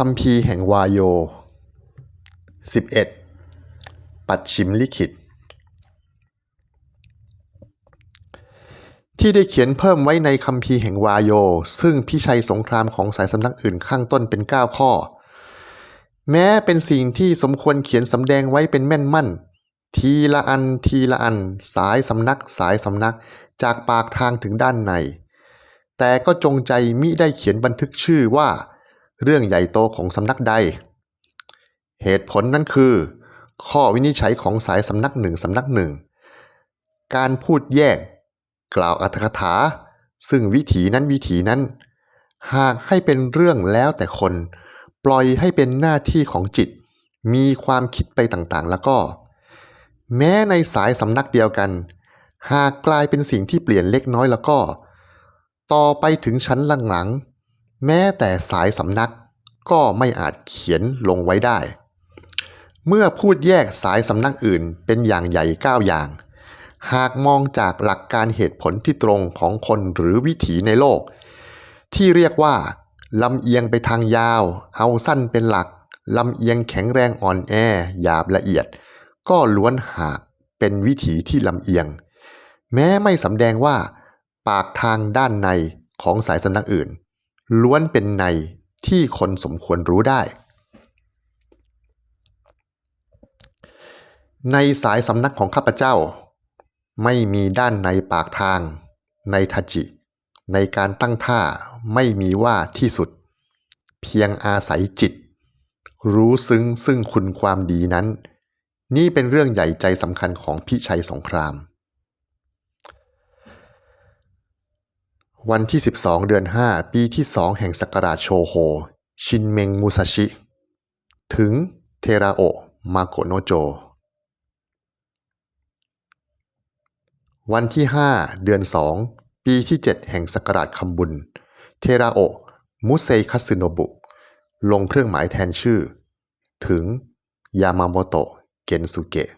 คัมภีแห่งวายโย 11. ปัดชิมลิขิต ที่ได้เขียนเพิ่มไว้ในคัมภีแห่งวายโย ซึ่งพิชัยสงครามของสายสำนักอื่นข้างต้นเป็น 9 ข้อ แม้เป็นสิ่งที่สมควรเขียนสำแดงไว้เป็นแม่นมั่น ทีละอันทีละอัน สายสำนักสายสำนักจากปากทางถึงด้านใน แต่ก็จงใจมิได้เขียนบันทึกชื่อว่า เรื่องใหญ่โตของสำนักใด เหตุผลนั้นคือ ข้อวินิจฉัยของสายสำนักหนึ่งสำนักหนึ่ง การพูดแยก กล่าวอัตถกถา ซึ่งวิถีนั้นวิถีนั้น หากให้เป็นเรื่องแล้วแต่คน ปล่อยให้เป็นหน้าที่ของจิต มีความคิดไปต่างๆ แล้วก็ แม้ในสายสำนักเดียวกัน หากกลายเป็นสิ่งที่เปลี่ยนเล็กน้อยแล้วก็ ต่อไปถึงชั้นหลังๆ แม้แต่สายสำนักก็ไม่อาจเขียนลงไว้ได้ เมื่อพูดแยกสายสำนักอื่นเป็นอย่างใหญ่เก้าอย่าง หากมองจากหลักการเหตุผลที่ตรงของคนหรือวิถีในโลก ที่เรียกว่าลำเอียงไปทางยาว เอาสั้นเป็นหลัก ลำเอียงแข็งแรงอ่อนแอ หยาบละเอียด ก็ล้วนหากเป็นวิถีที่ลำเอียง แม้ไม่สำแดงว่า ปากทางด้านในของสายสำนักอื่น ล้วนเป็นในที่คนสมควรรู้ได้ ในสายสำนักของข้าพเจ้า ไม่มีด้านในปากทาง ในทัจิ ในการตั้งท่าไม่มีว่าที่สุด เพียงอาศัยจิต รู้ซึ้งซึ่งคุณความดีนั้น นี่เป็นเรื่องใหญ่ใจสำคัญของพิชัยสงคราม วันที่ 12 เดือน 5 ปีที่ 2 แห่งศักราชโชโฮ ชินเมงมุซาชิ ถึงเทราโอะมาโกโนโจ วันที่ 5 เดือน 2 ปีที่ 7 แห่งศักราชคำบุญ เทราโอะมุเซคัสึโนบุ ลงเครื่องหมายแทนชื่อ ถึงยามาโมโตะเกนสุเกะ